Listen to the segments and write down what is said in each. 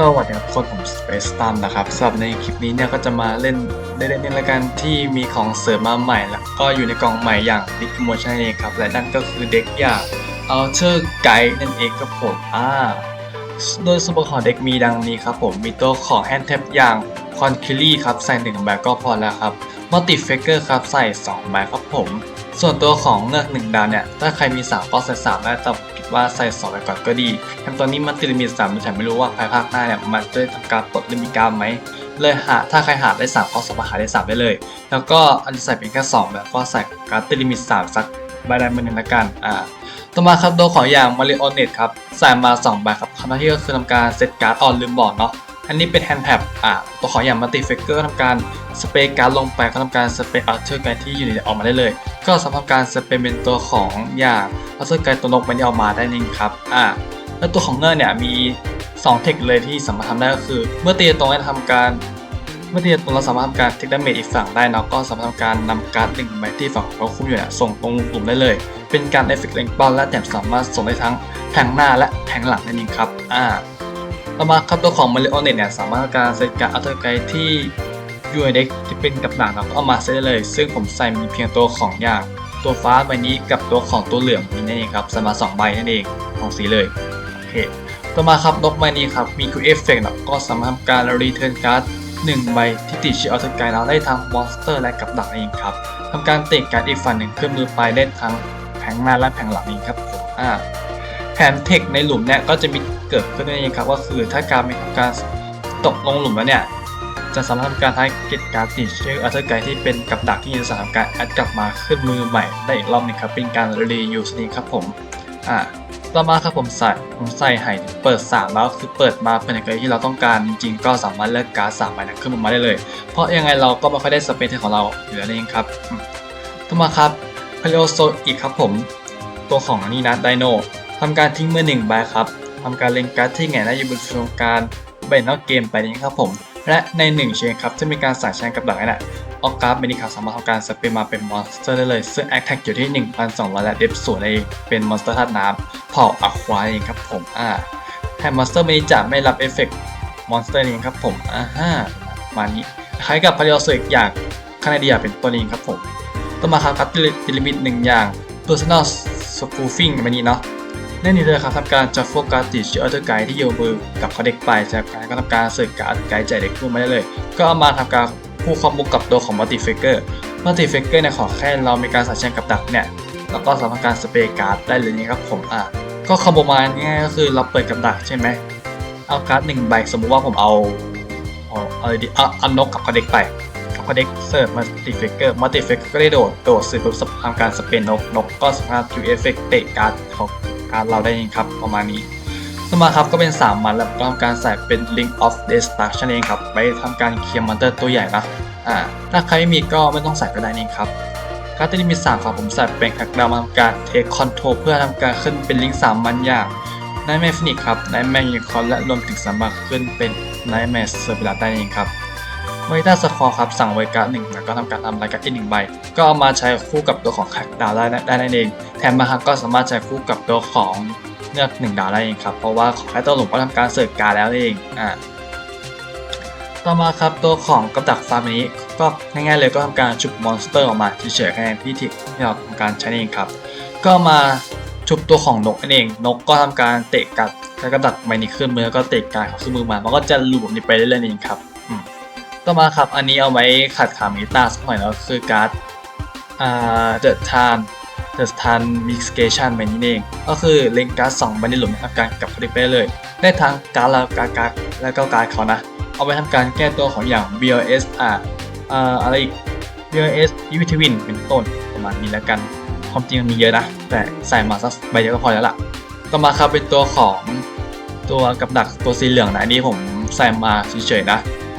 สวัสดีครับคนผม Space t a m นะครับสำหรับในคลิปนี้เนี่ยก็จะมาเล่นได้เล่นในรายการที่มีของเสริมมาใหม่แล้วก็อยู่ในกล่องใหม่อย่าง Big Promotion นั่นเองครับ และนั่นก็คือเด็กอย่าง Alter Guide นั่นเองครับผมอ่าโดยส่วนประกอบของเด็กมีดังนี้ครับผมมีตัวของ Hand Tap อย่าง c o n k i l y ครับใส่1ใบก็พอแล้วครับ Multi Faker ครับใส่2ใบครับผม ส่วนตัวของเงือกหนึ่งดาวเนี่ยถ้าใครมีสามก็ใส่สามได้แต่ ว่าใส่สองไปก่อนก็ดีแถมตอนนี้มันติดลิมิตสามฉันไม่รู้ว่าภายภาคหน้าเนี่ยมันจะได้ทำการปลดลิมิตกรรมไหมเลยหาถ้าใครหาได้สามก็สามารถหาได้สามได้เลย แล้วก็อันจะใส่เป็นแค่สองแบบก็ใส่การดติดลิมิตสามสักใบใดใบหนึ่งละกันอ่าต่อมาครับตัวของอย่างมาริโอเนตครับใส่มา2ใบครับทำหน้าที่ก็คือทำการเซตการ์ดออนลืมบอกเนาะ อันนี้เป็นแฮนด์แท็บอ่าตัวของอย่างมัลติเฟกเกอร์ทำการสเปรย์การลงไปก็ทำการสเปรย์อัลเทอร์ไกที่อยู่ในออกมาได้เลย ก็สามารถทำการสเปรย์เป็นตัวของอย่างอัลเทอร์ไกตัวนกมันที่ออกมาได้นี่ครับอ่าแล้วตัวของเงอร์เนี่ยมี2เทคเลยที่สามารถทำได้ก็คือ เมื่อตีตรงให้ทำการเมื่อตีตรงเราสามารถทำการเทคดาเมจอีกฝั่งได้เนาะก็สามารถทำการนำการ์ดหนึ่งใบที่ฝั่งของเราคุมอยู่เนี่ยส่งตรงกลุ่มได้เลย เป็นการเอฟเฟกต์เล็งเป้าและแถมสามารถส่งได้ทั้งแทงหน้าและแทงหลังนั่นเองครับอ่า ต่อมาครับตัวของมาริโอเนตเนี่ยสามารถทำการเซตการอัลเทอร์ไกที่ยูไอเด็กที่เป็นกับดักเราก็เอามาเซตได้เลย ซึ่งผมใส่มีเพียงตัวของอย่างตัวฟ้าใบนี้กับตัวของตัวเหลืองนี้นั่นเองครับสมาสองใบนั่นเองของสีเลยโอเคต่อมาครับนกใบนี้ครับมีคูเอฟเฟกต์ก็สามารถทำการรีเทิร์นการ์ดหนึ่งใบที่ติดชื่ออัลเทอร์ไกเราได้ทั้งมอนสเตอร์และกับดักนั่นเองครับทำการเตะการ์ดอีกฝั่งหนึ่งขึ้นมือไปได้ทั้งแผงหน้าและแผงหลังเองครับอ่า แผนเทคในหลุมเนี่ยก็จะมีเกิดขึ้นนั่นเองครับก็คือถ้าการมีการตกลงหลุมแล้วเนี่ยจะสามารถทำการให้เก็บการติดเชื้ออัลเทอร์ไกที่เป็นกับดักที่จะสามารถการแอดกลับมาขึ้นมือใหม่ได้อีกรอบหนึงครับเป็นการรียูสนี่ครับผมอ่าต่อมาครับผมใส่ผมใส่ไห่เปิด3แล้วคือเปิดมาเป็นอะไรที่เราต้องการจริง ๆ ก็สามารถเลือกการ์ดสามใบนั้นขึ้นมาได้เลย เพราะยังไงเราก็ไม่ค่อยได้สเปซของเราอยู่แล้วนั่นเองครับอืมต่อมาครับพาริโอโซอีกครับผมตัวของนี่นะไดโน ทำการทิ้งมือหนึ่งใบครับทำการเล็งการ์ดที่แหงนหน้าอยู่บนโครงการใบนอกเกมไปนี้ครับผม และใน 1 เชนครับจะมีการสั่งแชนกับดักน่ะออกการ์ดเบนิคาสามารถทำการสเปรมาเป็นมอนสเตอร์ได้เลย ซึ่งแอคแท็กอยู่ที่ 1,200 และเดฟสูงในเป็นมอนสเตอร์ธาตุน้ำเผ่าอะควาเองครับผมอ่าแถมมอนสเตอร์เบนิจะไม่รับเอฟเฟกต์มอนสเตอร์นี้ครับผมอ่าฮะประมานี้คล้ายกับพาริโอโซอีกอย่างคานาเดียเป็นตัวนี้ครับผมต่อมาครับครับติลิมิตหนึ่งอย่าง personal spoofing แบบนี้เนาะ แน่นี่เลยครับทำการจะโฟกัสติดชื่ออัลเทอร์ไกด์ที่โยมือกับเขาเด็กไปจากการก็ทำการเสิร์ชการ์ดไกด์ใจเด็กขึ้นมาได้เลย ก็เอามาทำการคู่คอมโบกับตัวของ multi faker multi faker เนี่ยขอแค่เรามีการสัญชันกับดักเนี่ยแล้วก็สามารถการสเปรย์การ์ดได้เลยนี่ครับผมอะก็คอมโบมาง่ายก็คือเราเปิดกับดักใช่ไหมเอาการ์ดหนึ่งใบสมมุติว่าผมเอาเอาเออะไรดีเอาเอานกกับเขาเด็กไปกับเด็กเสิร์ฟมัลติเฟกเกอร์มัลติเฟกเกอร์ก็ได้โดด โดดสื่อปุ๊บทำการสเปนนก นกก็สามารถยูเอฟเฟกเตะการ์ดของารดเราได้เองครับประมาณนี้ต่อมาครับก็เป็น 3 มันแล้วก็ทำการใส่เป็น Link of Destruction เองครับไปทำการเคลียร์มอนเตอร์ตัวใหญ่นะอ่าถ้าใครไม่มีก็ไม่ต้องใส่ก็ได้นี่ครับการ์ดที่มี3ครับผมใส่เป็นแฮกดาวมาทำการเทคคอนโทรเพื่อทำการขึ้นเป็นลิงก์3มันอย่างนแมฟินิกครับนแมยูคอนและรวมถึงสามารถขึ้นเป็นนแมสเซอร์เบลได้เองครับ ไวต้าสคอร์ครับสั่งไวการ์ดหนึ่งแล้วก็ทำการทำรายการที่หนึ่งใบ ก็เอามาใช้คู่กับตัวของแคคดาวได้ได้นั่นเอง แถมบางครั้งก็สามารถใช้คู่กับตัวของเงือกหนึ่งดาวได้เองครับ เพราะว่าของแค่ตัวหลุมก็ทำการเสิร์ฟการดแล้วเองอ่าต่อมาครับตัวของกับดักฟาร์มนี้ก็ง่ายๆเลยก็ทำการชุบมอนสเตอร์ออกมาเฉยๆแค่นั้นที่ที่เราทำการใช้เองครับ ก็มาชุบตัวของนกนั่นเอง นกก็ทำการเตะกัดแล้วก็ดักใบนี้ขึ้นมือแล้วก็เตะการขาขึ้นมือมา มันก็จะหลูปแบบนี้ไปเรื่อยๆเองครับ ต่อมาครับ อันนี้เอาไว้ขัดขามิตาสักหน่อยแล้วคือการ์ดอ่า The Tan The Tan Mixcation แบบนี้เอง ก็คือเล่นการ์ดสองใบในหลุมทำการกับผลิตไปได้เลย ได้ทั้งการ์ดแล้วการ์ดการ์ดแล้วก็การ์ดเขานะ เอาไปทำการแก้ตัวของอย่าง BLS อ่าอ่าอะไรอีก BLS u t w i n เป็นต้นประมาณนี้แล้วกันความจริงมันมีเยอะนะ แต่ใส่มาสักใบเดียวก็พอแล้วล่ะ ต่อมาครับเป็นตัวของตัวกับดักตัวสีเหลืองนะอันนี้ผมใส่มาเฉยๆนะ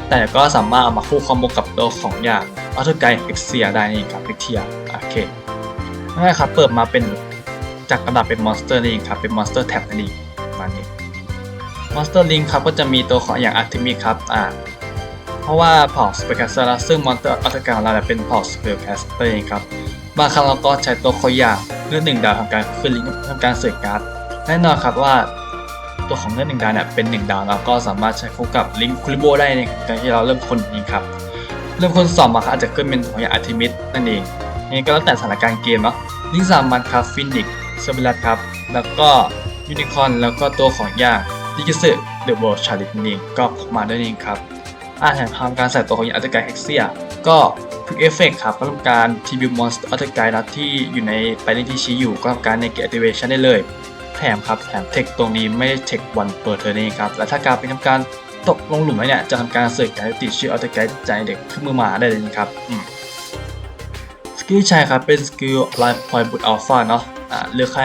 แต่ก็สามารถเอามาคู่คอมโบกับตัวของอย่างอัลเทอร์ไกเอ็กเซียได้นี่ครับเอ็กเทียโอเคง่ายครับเปิดมาเป็นจากกระดาษเป็นมอนสเตอร์ลิงครับเป็นมอนสเตอร์แท็บนั่นเองมาณนี้มอนสเตอร์ลิงครับก็จะมีตัวของอย่างอาร์ติมิครับอ่าเพราะว่าเผ่าสเปกัสเตอร์ซึ่งมอนสเตอร์อัลเทอร์ไกของเราเนี่ยเป็นเผ่าสเปกัสเตอร์เองครับบางครั้งเราก็ใช้ตัวคอยอย่างเลือดหนึ่งดาวทำการขึ้นลิงทำการเสิร์ฟการ์ดแน่นอนครับว่า ตัวของเนื้อหนึ่งดาวเนี่ยเป็นหนึ่งดาวแล้วก็สามารถใช้คู่กับลิงคูลิโบได้ในการที่เราเริ่มคนนี้ครับเริ่มคนสองมาครับอาจจะขึ้นเป็นของอย่างอาร์ทิมิสนั่นเองนี่ก็แล้วแต่สถานการณ์เกมเนาะลิงสามมันครับฟินิกเซอร์เบลัสครับแล้วก็ยูนิคอนแล้วก็ตัวของอย่างดิกิสึเดอะเวิลด์ชาริตนั่ก็มาด้วยเองครับอาแถมทำการใส่ตัวของอย่างอัลเทอร์ไกเฮกเซียก็พิกเอฟเฟกครับก็ทำการทีบิวมอนสเตอร์อัลเทอร์ไกนะที่อยู่ในไปเล่นที่ชี้อยู่ก็ทำการในเกต activation ได้เลย แถมครับแถมเทคตรงนี้ไม่ได้เทควันเปิดเทอร์นเองครับและถ้าการเป็นทำการตกลงหลุมแล้วเนี่ยจะทำการเสิร์ชการติดชื่ออัลเทอร์ไกใจเด็กขึ้นมือมาได้เลยนะครับสกิลใช้ครับเป็นสกิลไลฟ์พอยบุตอัลฟาเนาะหรือใคร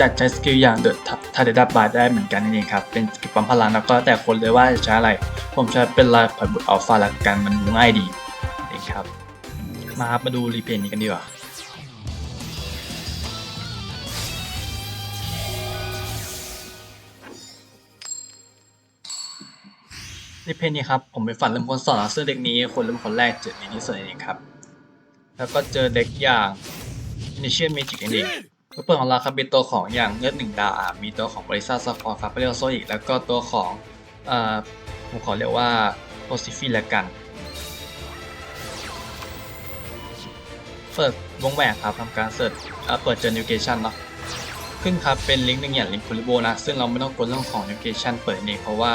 จัดใช้สกิลอย่างเดอะทัดเดดับบาร์ได้เหมือนกันนั่เองครับ เป็นสกิลปั๊มพลังแล้วก็แต่คนเลยว่าจะใช้อะไร ผมใช้เป็นไลฟ์พอยบุตอัลฟาละกันมันง่ายดีนะครับมาครับมาดูรีเพลย์นี้กันดีกว่า ในเพจนี้ครับผมไปฝันเริ่มคนสอนซึ่งเด็กนี้คนเริ่มคนแรกเจอในที่สุดเองครับ แล้วก็เจอเด็กอย่าง Initial Magic นั่นเองเพื่อเปิดของเราครับเป็นตัวของอย่างเลือดหนึ่งดาวอะมีตัวของบริษัทซัพพอร์ตครับเรียกโซอีกแล้วก็ตัวของเอ่อผมขอเรียกว่าโพซิฟิละกันเปิดวงแหวนครับทำการเสิร์ชเปิดเจอ Navigation เนาะขึ้นครับเป็นลิงก์หนึ่งอย่างลิงก์คูลิโบนะซึ่งเราไม่ต้องกดเรื่องของ Navigation เปิดเองเพราะว่า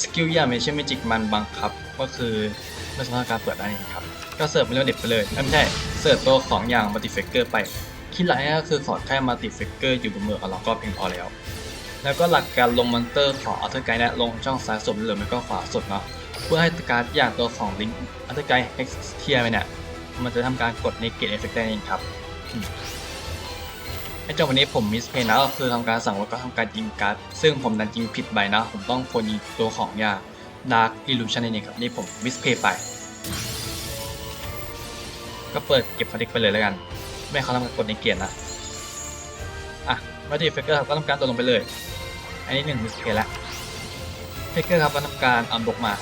สกิลย่างไม่ใช่เมจิกมันบังคับ ก็คือไม่สามารถการเปิดได้เองครับ ก็เสิร์ฟไม่เรียกเด็กไปเลยไม่ใช่เสิร์ฟตัวของอย่างมัลติเฟกเกอร์ไปคิดหลักง่ายก็คือขอแค่มัลติเฟกเกอร์อยู่บนมือของเราก็เพียงพอแล้ว แล้วก็หลักการลงมอนเตอร์ของอัลเทอร์ไกด์เนี่ยลงช่องซ้ายสุดหรือไม่ก็ขวาสุดเนาะเพื่อให้การ์ดอย่างตัวของลิงก์อัลเทอร์ไกด์เอ็กซ์เทียไปเนี่ยมันจะทำการกดในเกตเอฟเฟกต์ได้เองครับ ไอเจ้าวันนี้ผมมิสเพย์นะก็คือทำการสั่งแล้วก็ทำการยิงการ์ดซึ่งผมดันยิงผิดใบนะ ผมต้องโคนยิงตัวของย่าง Dark Illusion นั่นเองครับนี่ผมมิสเพย์ไป ก็เปิดเก็บคอนเทกไปเลยแล้วกัน ไม่เขาทำการกดในเกียร์นะ อะมาที่เฟกเกอร์ครับก็ทำการตัวลงไปเลย อันนี้หนึ่งมิสเพย์แล้วเฟกเกอร์ครับก็ทำการเอาบกมา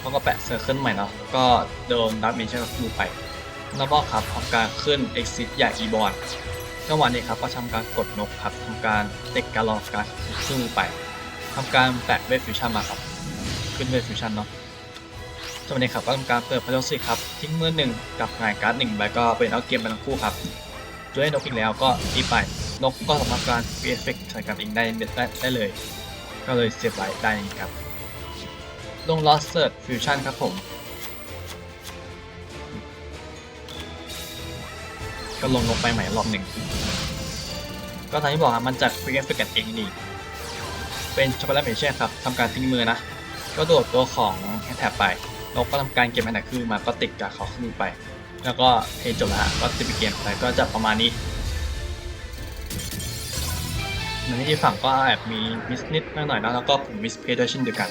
แล้วก็แปะเซอร์เคิลใหม่เนาะก็โดนดับเมชั่นดูไปแล้วก็ครับทำการขึ้น exit ใหญ่ e b o r d จังหวะนี้ครับก็ทำการกดนกครับทำการเต็กการลองการขึ้นไปทำการแปะเวฟฟิวชั่นมาครับขึ้นเวฟฟิวชั่นเนาะจังหวะนี้ครับก็ทำการเปิดพัลสิครับทิ้งมือหนึ่งกับหงายการ์ดหนึ่งใบก็เป็นเอาเกมไปทั้งคู่ครับด้วยนกอีกแล้วก็อีไปนกก็สามารถการเอฟเฟกต์ใส่กับเองได้ได้ได้เลย ก็เลยเสียบไว้ได้นี่ครับลง Lost Search Fusion ครับผม ก็ลงลงไปใหม่รอบหนึ่ง ก็ทางที่บอกครับมันจัด Quick Effect กันเองนี่เป็นช็อกโกแลตเมเชนครับทำการทิ้งมือนะ ก็โดดตัวของแฮนแท็บไปนกก็ทำการเก็บแฮนแท็บขึ้นมาก็ติดกับเขาขึ้นไป แล้วก็เพลงจบแล้วฮะก็ติดไปเกมไปก็จะประมาณนี้ในที่ฝั่งก็แอบมีมิสนิดหน่อยนะแล้วก็ผมมิสเพย์ด้วยเช่นเดียวกัน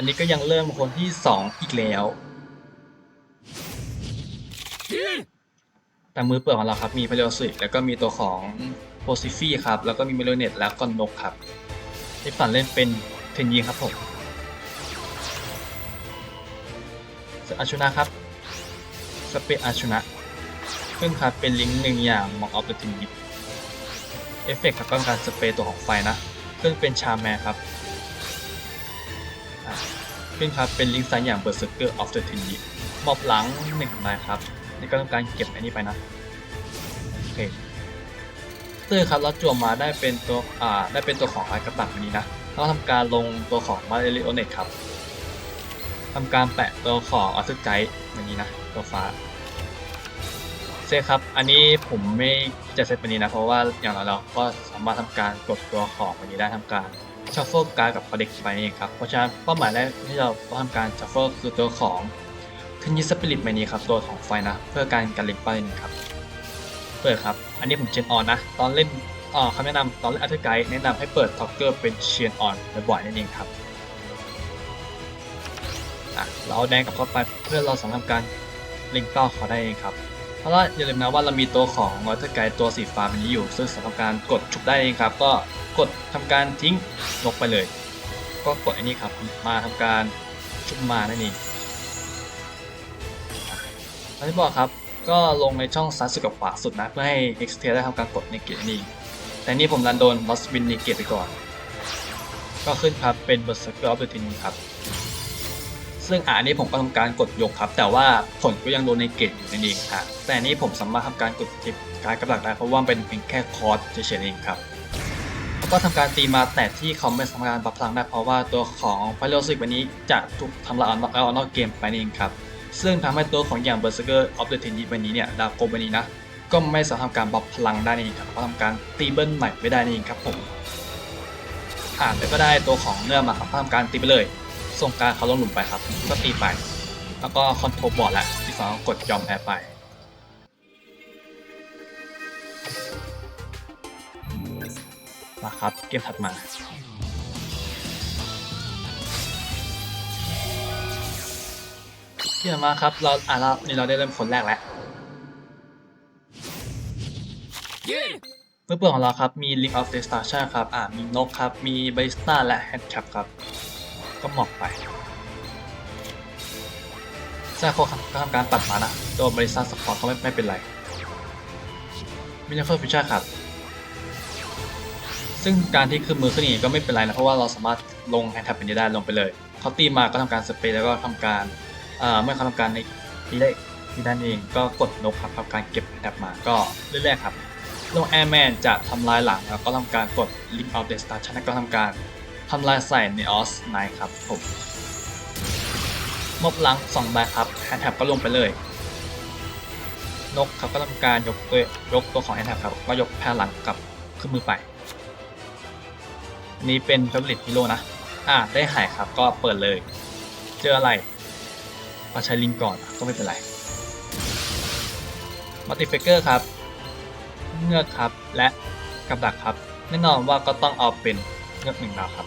อันนี้ก็ยังเริ่มคนที่2อีกแล้ว แต่มือเปิดของเราครับมีพาเลโอซิกแล้วก็มีตัวของโพซิฟี่ครับ แล้วก็มีเมโลเนตแล้วก็นกครับที่ฝันเล่นเป็นเทนยีครับผมอาชุนะครับ สเปซอาชุนะซึ่งครับเป็นลิงก์หนึ่งอย่างมองออฟเดอะทินยิปเอฟเฟกต์ครับต้องการสเปร์ตัวของไฟนะซึ่งเป็นชาแมร์ครับ ขึ้นครับเป็นลิงก์ซ้ายอย่าง Berserker of the t e n y มอบหลังหนึ่งมาครับ นี่ก็ต้องการเก็บอันนี้ไปนะ โอเคตื้อครับแล้วจั่วมาได้เป็นตัวอ่าได้เป็นตัวของไอกระตักอันนี้นะแล้วทำการลงตัวของมาเรลิโอเนตครับทำการแปะตัวของออสไกด์อย่างนี้นะตัวฟ้าเซครับ อันนี้ผมไม่จะเซตแบบนี้นะ เพราะว่าอย่างเราเราก็สามารถทำการกดตัวของอันนี้ได้ทำการ ชัฟเฟิลการ์ดกับคอเด็กไปเองครับ เพราะฉะนั้นเป้าหมายแรกที่เราต้องทำการชัฟเฟิลคือตัวของเทนยิสปิริตใบนี้ครับตัวของไฟนะ เพื่อการการเล็กไปนี่ครับเปิดครับ อันนี้ผมเชนออนนะ ตอนเล่นอ่าคำแนะนำตอนเล่นอัลเทอร์ไกด์แนะนำให้เปิดท็อกเกอร์เป็นเชียนออนบ่อยๆนั่นเองครับเราเอาแดงกับเข้าไปเพื่อเราสามารถทำการเล็งเป้าเขาได้เองครับ เพราะว่าอย่าลืมนะว่าเรามีตัวของอัลเทอร์ไกด์ตัวสีฟ้าแบบนี้อยู่ ซึ่งสามารถทำการกดฉุกได้เองครับ ก็กดทำการทิ้งนกไปเลย ก็กดอันนี้ครับมาทำการชุบมานั่นเองอย่างที่บอกครับ ก็ลงในช่องซ้ายสุดกับขวาสุดนะ เพื่อให้ e x t ได้ทำการกดในเกตนี้แต่นี่ผมดันโดน Lost Win ในเกตไปก่อน ก็ขึ้นครับเป็น Berserker of the t i n ครับ ซึ่งอันนี้ผมก็ทำการกดยกครับ แต่ว่าผลก็ยังโดนในเกตอยู่นั่นเองครับแต่อันนี้ผมสามารถทำการกดทิปการกำลังได้เพราะว่าเป็นเพียงแค่คอร์สเฉยๆเองครับก็ทำการตีมาแต่ที่เขาไม่สามารถปรับพลังได้เพราะว่าตัวของไฟโรสิกวันนี้จะถูกทำลายออกแล้วออกนอกเกมไปนั่นเองครับซึ่งทำให้ตัวของอย่าง Berserker of the Ten วันนี้เนี่ยดาวโกวันนี้นะก็ไม่สามารถทำการปรับพลังได้นั่นเองครับก็ทำการตีเบิ้ลใหม่ไม่ได้นั่นเองครับผมอ่านแล้วก็ได้ตัวของเนื้อมาครับทำการตีไปเลย ส่งการเขาลงหลุมไปครับ ก็ตีไป แล้วก็คอนโทรลบอร์ดแหละที่สองกดยอมแพ้ไป มาครับ เกมถัดมาเกมถัดมาครับ เราอะเรานี่เราได้เริ่มคนแรกแล้วเพื่อนเพื่อนของเราครับ มี Link of Destruction ครับ อ่ามีนกครับ มีบ a ริสต้าและ h a n d c a p ครับ ก็หมอกไปซ่โคก็ทำการปัดมานะตัวบริษัทสปอร์ตก็ไม่ไม่เป็นไรมินิเฟอร์ฟิชเชอร์ครับ ซึ่งการที่ขึ้นมือขึ้นอย่างนี้ก็ไม่เป็นไรนะ เพราะว่าเราสามารถลงแฮนด์แท็บเป็นได้ลงไปเลยเขาตีมาก็ทำการสเปรย์แล้วก็ทำการเอ่อเมื่อเขาทำการในทีแรกที่ด้านเองก็กดนกครับทำการเก็บแท็บมาก็เรื่อยๆครับลงแอร์แมนจะทำลายหลังแล้วก็ทำการกด Link of the Star ชนะก็ทำการ ทำลายใส่ในออสไนครับผมมบหลัง2ใบครับแฮนด์แท็บก็ลงไปเลย นกครับก็ทำการยกตัวยกตัวของแฮนด์แท็บครับก็ยกแพนหลังกลับขึ้นมือไป นี่เป็น Favorite Hero นะ อ่าได้หายครับก็เปิดเลย เจออะไรก็ใช้ลิงก่อนก็ไม่เป็นไรมัลติเฟกเกอร์ครับเงือกครับและกับดักครับ แน่นอนว่าก็ต้องเอาเป็นเงือกหนึ่งดาวครับ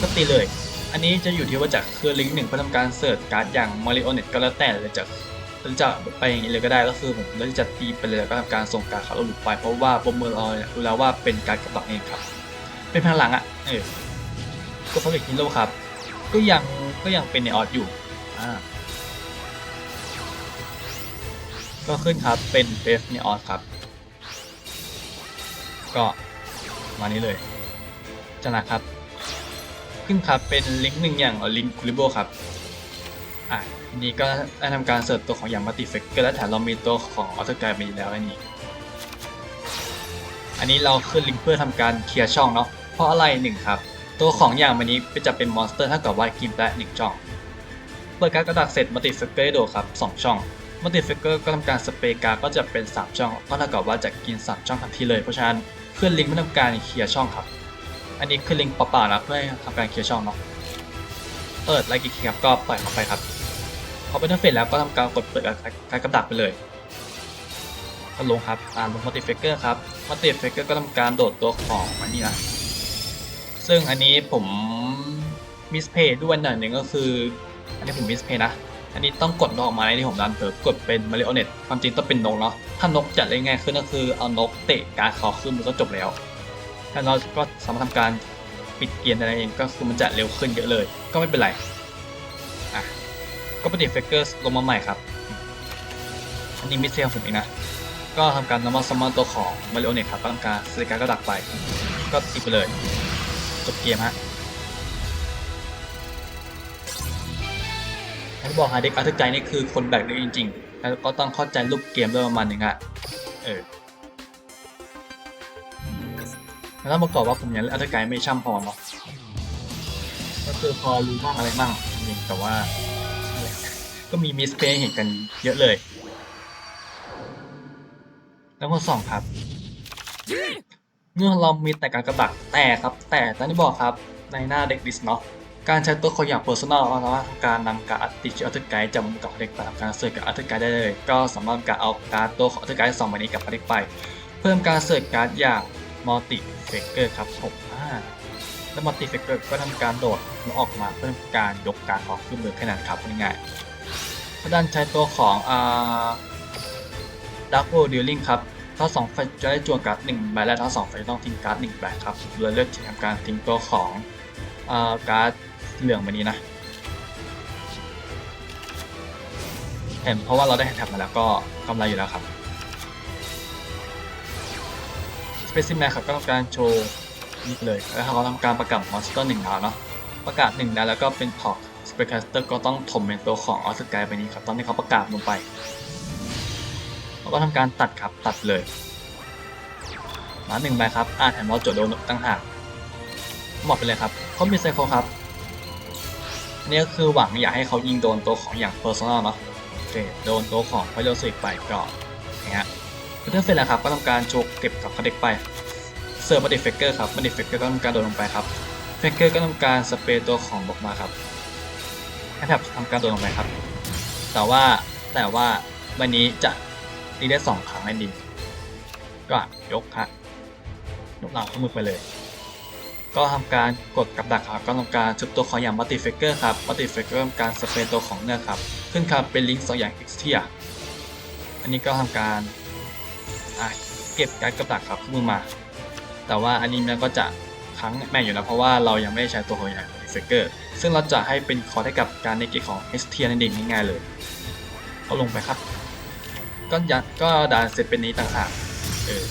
ก็ตีเลย อันนี้จะอยู่ที่ว่าจะคือลิงก์หนึ่งเพื่อทำการเสิร์ชการ์ดอย่างมาริโอเน็ตก็แล้วแต่เลยจะหรือจะไปอย่างนี้เลยก็ได้ก็คือผมเลยจะตีไปเลยแล้วก็ทำการส่งการ์ดเขาหลุดไปเพราะว่าบมเมอร์เรารู้แล้วว่าเป็นการดกับดักเองครับ เป็นพลังหลังอะเออก็พับลิกฮีโร่ครับ ก็ยังก็ยังเป็นในออดอยู่อ่าก็ขึ้นครับเป็นเบฟเนออสครับ ก็มานี้เลยจะนะครับ ขึ้นครับ เป็นลิงก์หนึ่งอย่างลิงก์คูลิโบครับอะนี้ก็ได้ทำการเสิร์ชตัวของอย่างมัลติเฟกเกอร์และแถมเรามีตัวของออโตไกด์มาอยู่แล้วอันนี้อันนี้เราขึ้นลิงก์เพื่อทำการเคลียร์ช่องเนาะเพราะอะไรหนึ่งครับ ตัวของอย่างมันนี้จะเป็นมอนสเตอร์เท่ากับว่ากินได้หนึ่งช่องเปิดการกระดาษเสร็จมัลติเฟกเกอร์โดครับสองช่องมัลติเฟกเกอร์ก็ทำการสเปกาก็จะเป็น3ช่องก็เท่ากับว่าจะกิน3ช่องทันทีเลยเพราะฉะนั้นขึ้นลิงก์เพื่อทำการเคลียร์ช่องครับ อันนี้คือลิงก์เปล่าๆนะเพื่อทำการเคลียร์ช่องเนาะเปิดไลค์กี่คลิปครับก็ปล่อยเข้าไปครับพอเป็นเฟสแล้วก็ทำการกดเปิดการกระดักไปเลยก็ลงครับอ่าลงมัลติเฟกเกอร์ครับมัลติเฟกเกอร์ก็ทำการโดดตัวของอันนี้นะซึ่งอันนี้ผมมิสเพย์ด้วยหน่อยหนึ่งก็คือ อันนี้ผมมิสเพย์นะ อันนี้ต้องกดนกออกมาในที่ผมดันเผิกดเป็นมาริโอเน็ตความจริงต้องเป็นนกเนาะถ้านกจะเล่นง่ายขึ้นก็คือเอานกเตะการดเขาขึ้นมันก็จบแล้ว ถ้าเราก็สามารถทำการปิดเกียร์อะไรเองก็คือมันจะเร็วขึ้นเยอะเลย ก็ไม่เป็นไรอะก็ปฏิเฟกเกอร์ลงมาใหม่ครับอันนี้มิสเซลผมเองนะก็ทำการนำมาสมอนตัวของมาริโอเนตครับก็ทำการสลิการก็ดักไป ก็ติดไปเลยจบเกมฮะอย่างที่บอกฮะเด็กอัธใจนี่คือคนแบกได้จริง ๆ แล้วก็ต้องเข้าใจรูปเกมด้วยประมาณหนึ่งอะเออ แล้วประกอบว่าผมยังเล่นอัธใจไม่ช่ำพอเนาะก็คือพอรู้บ้างอะไรบ้างจริงแต่ว่า ก็มีมิสเพย์เห็นกันเยอะเลย แล้วข้อสองครับเมื่อเรามีแต่การกระดักแต่ครับ แต่ตอนที่บอกครับในหน้าเด็กดิสเนาะการใช้ตัวคนอย่าง Personal เราสามาการนำการอัติชอัลเทอร์ไกด์จำกับเด็กไปทำการเสิร์ชกับอัลเทอร์ไกด์ได้เลย ก็สามารถการเอาการดตัวของอัลเทอร์ไกด์สองใบนี้กับเด็กไป เพิ่มการเสิร์ชการ์ดอย่าง Multi Faker ครับผมอ่าแล้ว Multi Faker ก็ทำการโดดแล้วออกมาเพิ่มการยกการออกขึ้นมือแค่นั้นครับง่ายๆถ้าด้านใช้ตัวของอ่า Dark World Dealing ครับถ้าสองไฟจะได้จวนการ์ดหนึ่งใบและถ้าสองไฟจะต้องทิ้งการ์ดหนึ่งใบครับโดยเลือกที่ทำการทิ้งตัวของอ่าการ์ดเหลืองใบนี้นะเห็นเพราะว่าเราได้แท็บมาแล้วก็กำไรอยู่แล้วครับ Specimen ครับก็ทำการโชว์นี่เลย แล้วเขาทำการประกาศมอนสเตอร์หนึ่งดาวเนาะ ประกาศหนึ่งดาวแล้วก็เป็นพอร์ตสเปคสเตอร์ก็ต้องถมเป็นตัวของออสกายไปนี้ครับ ตอนที่เขาประกาศลงไปเราก็ทำการตัดครับ ตัดเลยมาหนึ่งใบครับอาแถมเราจดโดนตั้งหากหมดไปเลยครับเขามีไซโคครับอันนี้ก็คือหวังอยากให้เขายิงโดนตัวของอย่าง Personal เนาะโอเคโดนตัวของพ i โ o สิกไปก็อย่างเงี้ย เพื่อเสร็จแล้วครับก็ทำการโจกเก็บกับคาเด็กไปเสิร์ฟบัตติเฟกเกอร์ครับบัตติเฟกเกอร์ก็ทำการโดนลงไปครับเฟกเกอร์ก็ทำการสเปรย์ตัวของบอกมาครับให้แทบทำการโดนลงไปครับ แต่ว่าแต่ว่าวันนี้จะตีได้สองครั้งนั่นเองก็ยกครับยกหลังข้อมือไปเลย ก็ทำการกดกับดักครับก็ทำการชุบตัวของอย่างมัลติเฟกเกอร์ครับมัลติเฟกเกอร์ทำการสเปรย์ตัวของเนื้อครับ ขึ้นครับเป็นลิงก์สองอย่าง X เทียอันนี้ก็ทำการ เก็บการกับดักครับขึ้นมือมา แต่ว่าอันนี้มันก็จะค้างแม่งอยู่นะเพราะว่าเรายังไม่ได้ใช้ตัวของอย่างเฟกเกอร์ซึ่งเราจะให้เป็นคอร์ดให้กับการในเกตของ X เทียนั่นเองง่ายๆเลยก็ลงไปครับก็ยัดก็ด่านเสร็จเป็นนี้ต่างหากเออ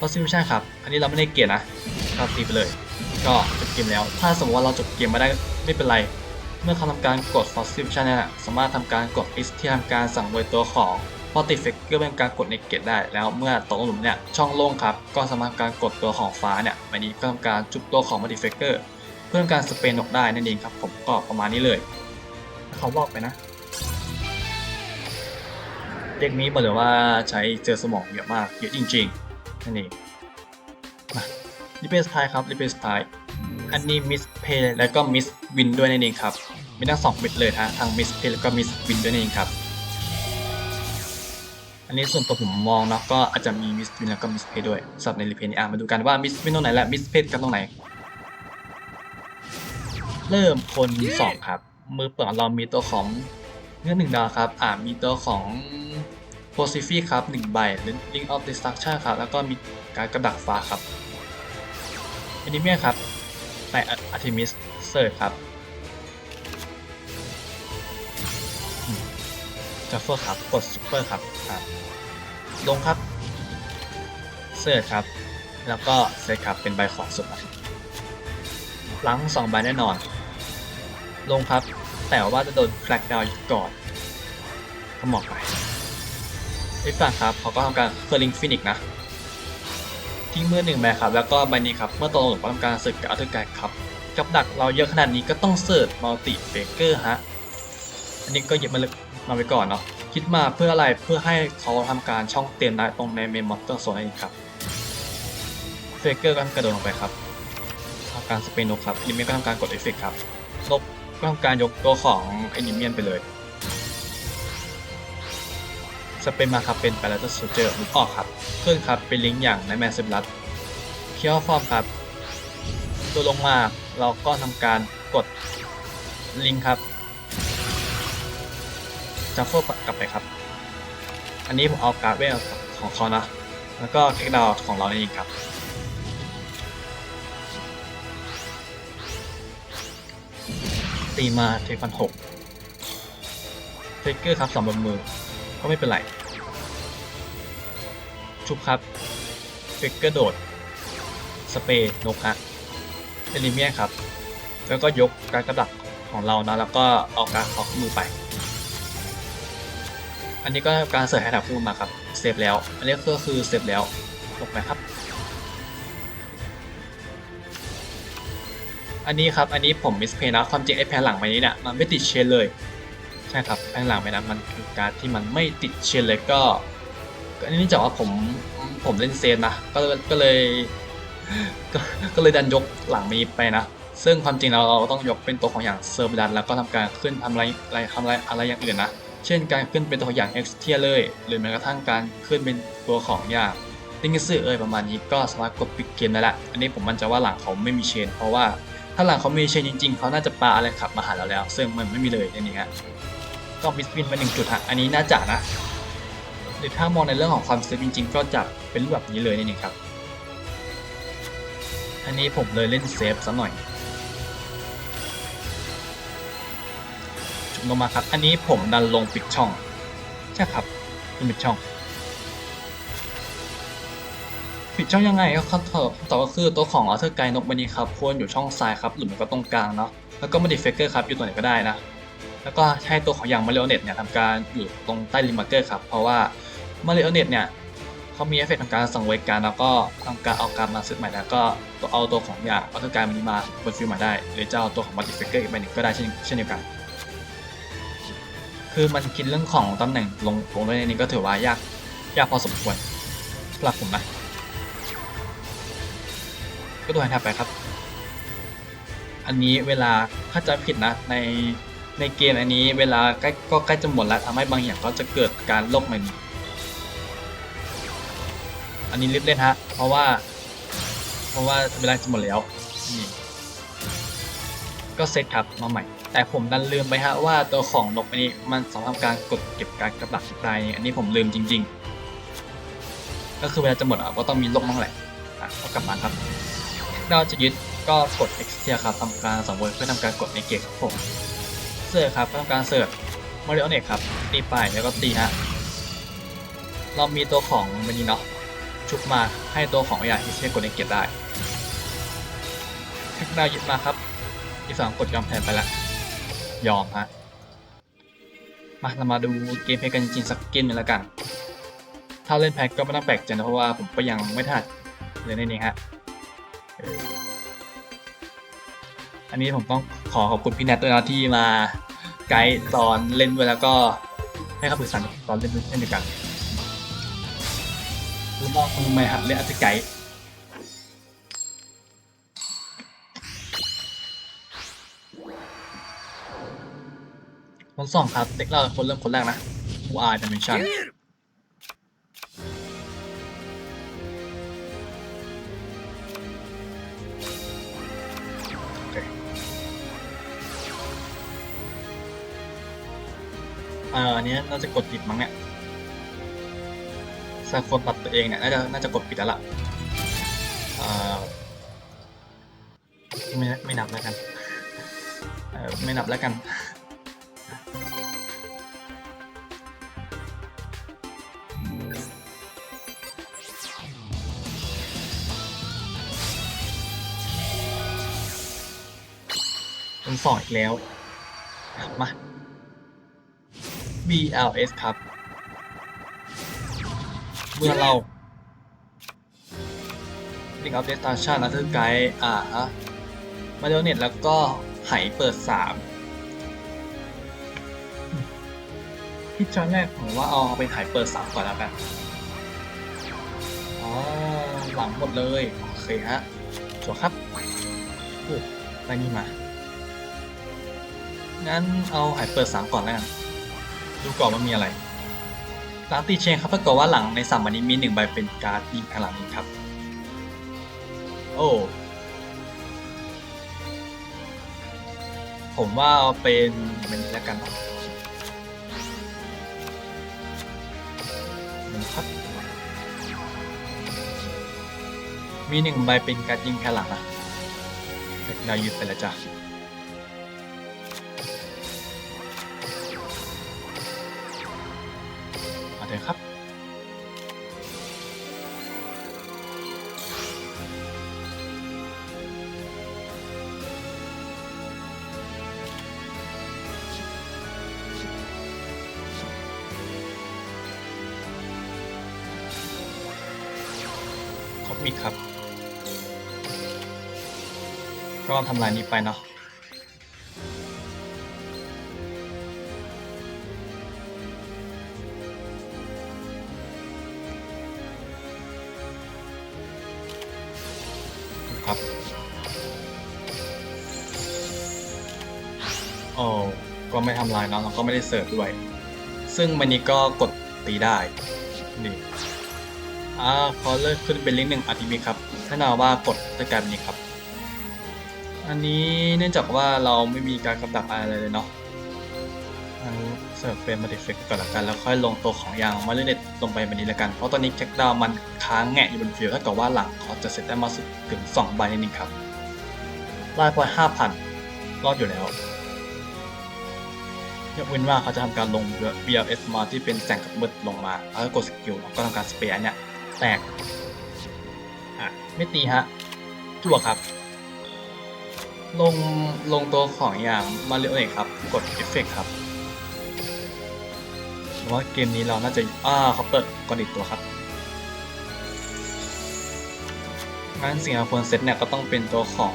พราะซิมใช่ครับ อันนี้เราไม่ได้เกลียดนะเราตีไปเลย ก็จบเกมแล้ว ถ้าสมมติว่าเราจบเกมมาได้ไม่เป็นไร เมื่อเขาทำการกด f o s s i l Vision เนี่ยสามารถทำการกด X ที่ทำการสั่งโดยตัวของ p o r t i f i c ก็เป็นการกดในเกตได้ แล้วเมื่อตกลงหลุมเนี่ยช่องโล่งครับก็สามารถการกดตัวของฟ้าเนี่ยวันนี้ก็ทำการจุบตัวของ m o d i f i c e r เพื่อการสเปนออกได้นั่นเองครับผมก็ประมาณนี้เลยเขาบอกไปนะเด็กนี้บอกเลยว่าใช้เจอสมองเยอะมากเยอะจริงๆนั่นเองรีเพสไทครับรีเพสไทอันนี้มิสเพย์แล้วก็มิสวินด้วยนั่นเองครับมีทั้งสองมิดเลยฮะทางมิสเพย์แล้วก็มิสวินด้วยนั่นเองครับ อันนี้ส่วนตัวผมมองเนาะก็อาจจะมีมิสวินแล้วก็มิสเพย์ด้วยสำหรับในรีเพย์นี้อะมาดูกันว่ามิสวินตรงไหนและมิสเพย์กันตรงไหน เริ่มคนสองครับ มือเปิดของเรามีตัวของเงื่อนหนึ่งดาวครับอ่ามีตัวของโพซิฟี่ครับหนึ่งใบ Link of Destruction ครับ แล้วก็มีการกระดักฟ้าครับแอนิเมียครับในอาร์ทิมิสเซิร์ครับจัฟเฟอร์ครับ กดซูเปอร์ครับ ลงครับเซิร์ครับ แล้วก็เซตครับเป็นใบของสุดครับหลังสองใบแน่นอน ลงครับ แต่ว่าจะโดนแคลกดาวน์ก่อนก็หมอกไปไอ้ฝั่งครับเขาก็ทำการเคอร์ลิงฟินิกนะทิ้งมือหนึ่งใบครับแล้วก็ใบนี้ครับเมื่อตรงหรือทำการสึกกับอัลเทอร์ไกครับกับดักเราเยอะขนาดนี้ก็ต้องเสิร์ชมัลติเฟเกอร์ฮะอันนี้ก็หยิบมาเลยมาไปก่อนเนาะ คิดมาเพื่ออะไรเพื่อให้เขาทำการช่องเต็มได้ตรงในเมมมอเตอร์โซนเองครับเฟเกอร์ก็ทำกระโดดลงไปครับทำการสเปนนกครับอินิเมียนก็ทำการกดเอฟเฟกต์ครับลบก็ทำการยกตัวของไอนิเมียนไปเลยสเปนมาครับเป็น p a r a t o s Soldier มุกออกครับขึ้นครับเป็นลิงก์อย่างในแมสเซบลัดเคียวฟอร์มครับตัวลงมาเราก็ทำการกดลิงครับ จัฟเฟอร์กลับไปครับ อันนี้ผมเอาการ์ดเวลของเขานะ แล้วก็เทคดาวของเราเองครับ ตีมาเทคพันหกเทคเกอร์ครับสองบนมือ ก็ไม่เป็นไร ชุบครับเฟกเกอร์โดด สเปรย์นกฮะเอลิเมียครับ แล้วก็ยกการกระดักของเรานะ แล้วก็เอาการขอลมือไป อันนี้ก็การเสิร์ฟให้ดับขึ้นมาครับเซฟแล้ว อันนี้ก็คือเซฟแล้วลงไปครับ อันนี้ครับ อันนี้ผมมิสเพย์นะความจริงไอ้แพนหลังใบนี้เนี่ยมันไม่ติดเชนเลย ใช่ครับแพนหลังใบนั้นมันคือการที่มันไม่ติดเชนเลยก็อันนี้จากว่าผมผมเล่นเซนนะก็ก็เลยก็ก็เลยดันยกหลังนี้ไปนะซึ่งความจริงเราเราต้องยกเป็นตัวของอย่างเซิร์ฟดันแล้วก็ทำการขึ้นทำอะไรอะไรทำอะไรอะไรอย่างอื่นนะ เช่นการขึ้นเป็นตัวอย่าง X เทียเลย หรือแม้กระทั่งการขึ้นเป็นตัวของอย่างติงซื่อเอ่ยประมาณนี้ก็สามารถกดปิดเกมได้ละ อันนี้ผมมั่นใจว่าหลังเขาไม่มีเชน เพราะว่าถ้าหลังเขามีเชนจริงๆ เขาน่าจะปาอะไรขับมาหาเราแล้ว ซึ่งมันไม่มีเลยในนี้ฮะก็มิสวินมาหนึ่งจุดฮะ อันนี้น่าจะนะ หรือถ้ามองในเรื่องของความเซฟจริงๆ ก็จะเป็นรูปแบบนี้เลยนี่ครับ อันนี้ผมเลยเล่นเซฟซะหน่อย ลงมาครับ อันนี้ผมดันลงปิดช่อง ใช่ครับปิดช่อง ปิดช่องยังไงก็คำตอบตอก็คือตัวของออเทอร์ไกนกบันนี้ครับควรอยู่ช่องซ้ายครับหรือไม่ก็ตรงกลางเนาะแล้วก็ม o ดิเฟกเกอร์ครับอยู่ตรงไหนก็ได้นะ แล้วก็ให้ตัวของอย่างมาริโอเน็ตเนี่ยทำการอยู่ตรงใต้ริมมาร์เกอร์ครับ เพราะว่ามาริโอเน็ตเนี่ยเขามีเอฟเฟกต์ทำการสังเวยการแล้วก็ทำการเอาการมาซื้อใหม่แล้วก็ตัวเอาตัวของอย่างออเทอร์ไกมันนี้มาบนฟิลใหม่ได้หรือจะเอาตัวของม o ดิเฟกเกอร์อีกใบหนึ่งก็ได้เช่นเช่นเดียวกัน คือมันคิดเรื่องของตำแหน่งลงลงด้วยในนี้ก็ถือว่ายากยากพอสมควรสำหรับผมนะก็ตัวแทนไปครับ อันนี้เวลาถ้าจะผิดนะในในเกมอันนี้เวลาใกล้ก็ใกล้จะหมดแล้วทำให้บางอย่างก็จะเกิดการลบใหม่อันนี้รีบเล่นฮะ เพราะว่า เพราะว่าเวลาจะหมดแล้วนี่ก็เซตครับมาใหม่ แต่ผมดันลืมไปฮะว่าตัวของนกอันนี้มันสำหรับการกดเก็บการกระดักได้อันนี้ผมลืมจริง ๆ ก็คือเวลาจะหมดอะก็ต้องมีลบบ้างแหละอะก็กลับมาครับเราจะยึดก็กด X เทียครับทำการสังเวยเพื่อทำการกดในเกมครับผมเสิร์ฟครับทำการเสิร์ฟมาริโอเน็กครับตีไปแล้วก็ตีฮะเรามีตัวของมันนี้เนาะชุบมาให้ตัวของอยาที่เทียกดในเกมได้แท็กดาวยึดมาครับที่สองกดยอมแพ้ไปละ ยอมฮะ มาเรามาดูเกมเพลย์กันจริงๆสักเกมหนึงแล้วกัน ถ้าเล่นแพ็กก็ไม่ต้องแปลกใจนะเพราะว่าผมก็ยังไม่ถนัดเลยในนี้ฮะ อันนี้ผมต้องขอขอบคุณพี่แนทด้วยนะที่มาไกด์ตอนเล่นด้วยแล้วก็ให้คำปรึกษาตอนเล่นด้วยเช่นเดียวกันรู้บ้างคุณไม่หัดเล่นอัตไกด์ คนสองครับเด็กเราคนเริ่มคนแรกนะ UI Dimension โอเคเอ่ออันนี้น่าจะกดผิดมั้งเนี่ยสากคนตัดตัวเองเนี่ยน่าจะน่าจะกดผิดแล้วล่ะเอ่อไม่ไม่นับแล้วกันเออไม่นับแล้วกัน เป็นสองอีกแล้ว มา BLS ครับ เมื่อเรา Link of Destination อัลเทอร์ไกด์อ่าฮะมาเดลเน็ตแล้วก็ไหเปิดสามที่จอยแรกผมว่าเอาไปไหเปิดสามก่อนแล้วกันอ๋อหลังหมดเลย โอเคฮะจบครับโอ้ได้นี่มา งั้นเอาหายเปิดสามก่อนแล้วกัน ดูก่อนว่ามีอะไรร้านตีเชนครับปรากฏว่าหลังในสามวันนี้มีหนึ่งใบเป็นการ์ดยิงข้างหลังนี้ครับ โอ้ ผมว่าเอาเป็นเป็นนี้แล้วกันครับ มีหนึ่งใบเป็นการดยิงแค่หลังนะเรายึดไปแล้วจ้ะ ก็ทำลายนี้ไปเนาะครับโอ้ก็ไม่ทำลายเนาะแล้วก็ไม่ได้เสิร์ฟด้วย ซึ่งมันนี้ก็กดตีได้ นี่อ่าพอเลิกขึ้นเป็นลิงก์หนึ่งอาทิมีครับ ถ้านาว่ากดจะกลายเป็นนี้ครับ อันนี้เนื่องจากว่าเราไม่มีการกำดักอะไรเลยเนาะอันเสิร์ฟเป็นมาดิเฟกก่อนละกัน แล้วค่อยลงตัวของยางมาเลนเน็ตลงไปแบบนี้ละกัน เพราะตอนนี้แจ็คดาวมันค้างแงะอยู่บนฟิลถ้าเกิดว่าหลังเขาจะเสร็จได้มาสุดถึง2ใบนี่ครับไล่พอยห้าพันรอดอยู่แล้วยกเว้นว่าเขาจะทำการลง BLS มาที่เป็นแสงกับมืดลงมาแล้วก็กดสกิลแล้วก็ทำการสเปรย์เนี่ยแตกอะไม่ตีฮะจั่วครับ ลงลงตัวของอย่างมาเรียเอครับ กดเอฟเฟกครับเพราะว่าเกมนี้เราน่าจะอ่าเขาเปิดกดอีกตัวครับงั้นสิ่งที่เราควรเซตเนี่ยก็ต้องเป็นตัวของ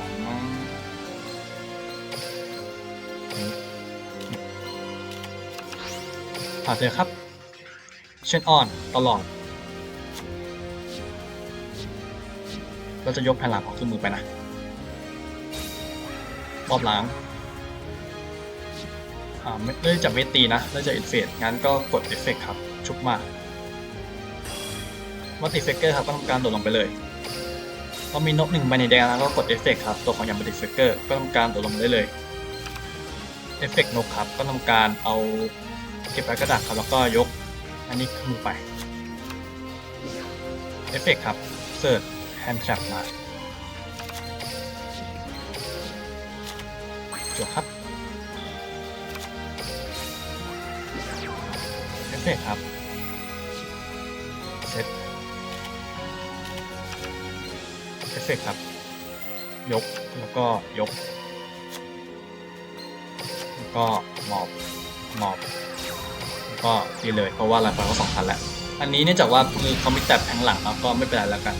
ผ่านเลยครับ เช่นออนตลอด เราจะยกแผ่นหลังของเครื่องมือไปนะ รอบหลังอ่าไม่เนื่อจากเวตีนะเนื่อจากอินเฟดงั้นก็กดเอฟเฟกครับ ชุบมามัลติเฟกเกอร์ครับก็ทำการโดดลงไปเลยเรามีนกหนึ่งใบในแดงแล้วก็กดเอฟเฟกครับตัวของยางมัลติเฟกเกอร์ก็ทำการโดดลงได้เลยเอฟเฟกนกครับก็ทำการเอาเก็บไว้กระดาษครับแล้วก็ยกอันนี้ขึ้นไปเอฟเฟกครับเสิร์ชแฮนด์ทรัพมา จบครับเอฟเฟกครับเซตเอฟเฟกครับ ยกแล้วก็ยก แล้วก็หมอบหมอบก็ดีเลยเพราะว่าลายไฟก็สองพันแล้ว อันนี้เนื่องจากว่ามือเขามีแต่แทงหลังแล้วก็ไม่เป็นไรแล้วกัน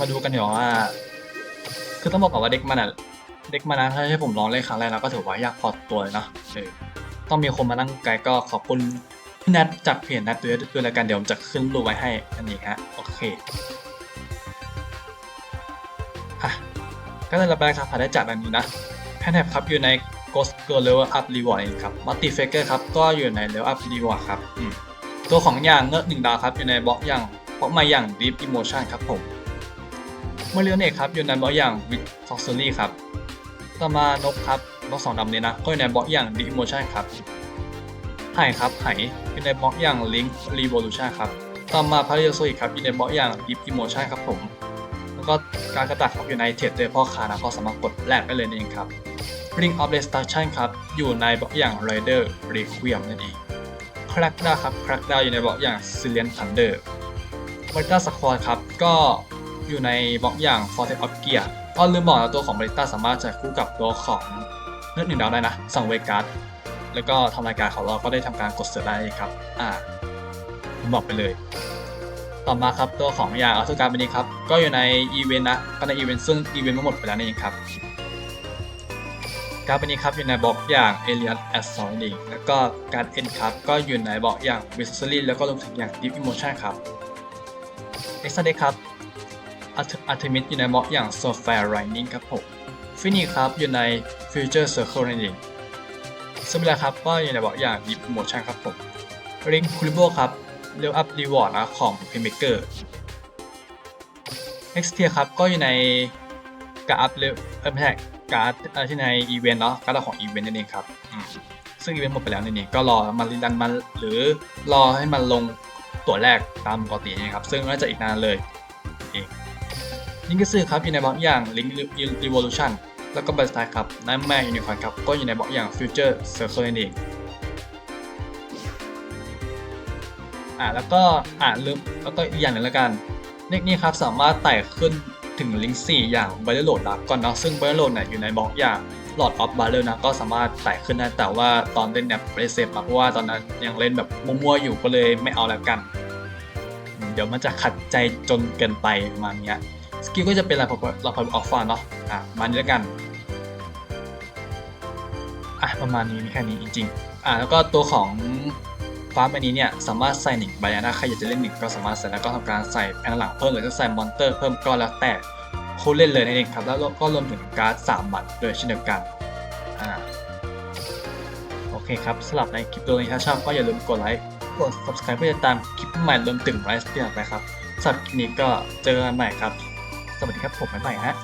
มาดูกันเดี๋ยวว่า คือต้องบอกก่อนว่าเด็กมันอะเด็กมันนะถ้าให้ผมลองเล่นครั้งแรกแล้วก็ถือว่ายากพอตัวเลยเนาะเออต้องมีคนมานั่งไกลก็ขอบคุณพี่นัทจากเพจนัทด้วยด้วยรายการเดี๋ยวผมจะขึ้นรูปไว้ให้อันนี้ฮะโอเคอะก็ได้รับการครับผ่านได้จากอันนี้นะแพนแท็บครับอยู่ใน Ghost Girl Level Up Reward เองครับ Multi Faker ครับก็อยู่ใน Level Up Reward ครับตัวของอย่างเงือหนึ่งดาวครับอยู่ในบล็อกอย่างบล็อกมาอย่าง Deep Emotion ครับผม มเรียนเอกครับอยู่ในบล็อกอย่าง With Sorcery ครับต่อมานกครับบอกสองดำเนี้นะก็อยู่ในบล็อกอย่าง Deep Emotion ครับไหครับไหอยู่ในบล็อกอย่าง Link Revolution ครับต่อมาพาริโซอีกครับอยู่ในบล็อกอย่าง Deep Emotion ครับผม แล้วก็การกระตัดครับอยู่ในเทรดโดยพ่อค้านะก็สามารถกดแลกได้เลยนั่นเองครับ Ring of Destruction ครับอยู่ในบล็อกอย่าง Rider Requiem นั่นเอง Crackda ครับ Crackda อยู่ในบล็อกอย่าง Silent Thunder m a r i t a Squad ครับก็ อยู่ในบล็อกอย่าง Forte of Gear ก็ลืมบอกนะตัวของ m a r i t a สามารถจะคู่กับตัวของเลือดหนึ่งดาวได้นะ สังเวการ์ดแล้วก็ทำรายการของเราก็ได้ทำการกดเสือได้ครับ อ่าผมบอกไปเลย ต่อมาครับตัวของอย่างอัลตการ์บันนี้ครับ ก็อยู่ในอีเวนต์นะ ก็ในอีเวนต์ซึ่งอีเวนต์มันหมดไปแล้วนี่นเองครับการ์ดบันนี้ครับอยู่ในบล็อกอย่าง Alien a s s a u l t แล้วก็การ์ด End ครับก็อยู่ในบล็อกอย่าง v i s a r y แล้วก็รวมถึงอย่าง Deep Emotion ครับ e x t r a d e ครับ Artemis อยู่ในบล็อกอย่าง Sophia Rising ครับผมฟินี่ครับอยู่ใน Future Circle นั่นเองสมิลาครับก็อยู่ในบล็อกอย่าง Deep Emotion ครับผม Ring c u l i b o ครับเลเวลอัพรีวอร์ดนะของ p พ a เ m a เกอร์ Next tier ครับก็อยู่ในการ์ดอัพเลเวลเออไม่ใช่การ์ดที่ในอีเวนต์เนาะการ์ดของอีเวนต์นั่นเองครับซึ่งอีเวนต์หมดไปแล้วนั่นเองก็รอมันรีดันมันหรือรอให้มันลงตัวแรกตามปกตินะครับซึ่งน่าจะอีกนานเลย ลิงก์ซื้อครับอยู่ในบล็อกอย่าง Link Revolution แล้วก็บัสไตครับน้ำแม่ยูนิคอร์นครับก็อยู่ในบล็อกอย่าง Future Circle นั่นเองอ่าแล้วก็อ่าลืมแล้วก็อีกอย่างหนึ่งแล้วกันเลขนี้ครับสามารถไต่ขึ้นถึงลิงก์4อย่าง b a r r e l Load ก่อนเนาะซึ่ง b a r r e l Load เนี่ยอยู่ในบล็อกอย่าง Lord of Barrel นะก็สามารถไต่ขึ้นได้แต่ว่าตอนเล่นเนี่ยไม่ได้เซฟมาเพราะว่าตอนนั้นยังเล่นแบบมั่วๆอยู่ก็เลยไม่เอาแล้วกัน เดี๋ยวมันจะขัดใจจนเกินไปประมาณเนี้ย สกิลก็จะเป็นอะไรพอเราพอออฟฟาเนาะอะมาณนี้แล้วกันอะประมาณนี้มีแค่นี้จริงๆอะแล้วก็ตัวของฟ้าใบนี้เนี่ยสามารถใส่หนึ่งใบนะใครอยากจะเล่นหนึ่งก็สามารถใส่แล้วก็ทำการใส่แผงหลังเพิ่มหรือจะใส่มอนเตอร์เพิ่มก็แล้วแต่ผู้เล่นเลยนั่นเองครับแล้วก็รวมถึงการ์ดสามบัตรโดยเช่นเดียวกันอ่าโอเคครับสำหรับในคลิปตัวนี้ถ้าชอบก็อย่าลืมกดไลค์กด subscribe เพื่อติดตามคลิปใหม่รวมถึงไลฟ์สไตล์ไปครับสำหรับคลิปนี้ก็เจอกันใหม่ครับ สวัสดีครับผมใหม่ฮะ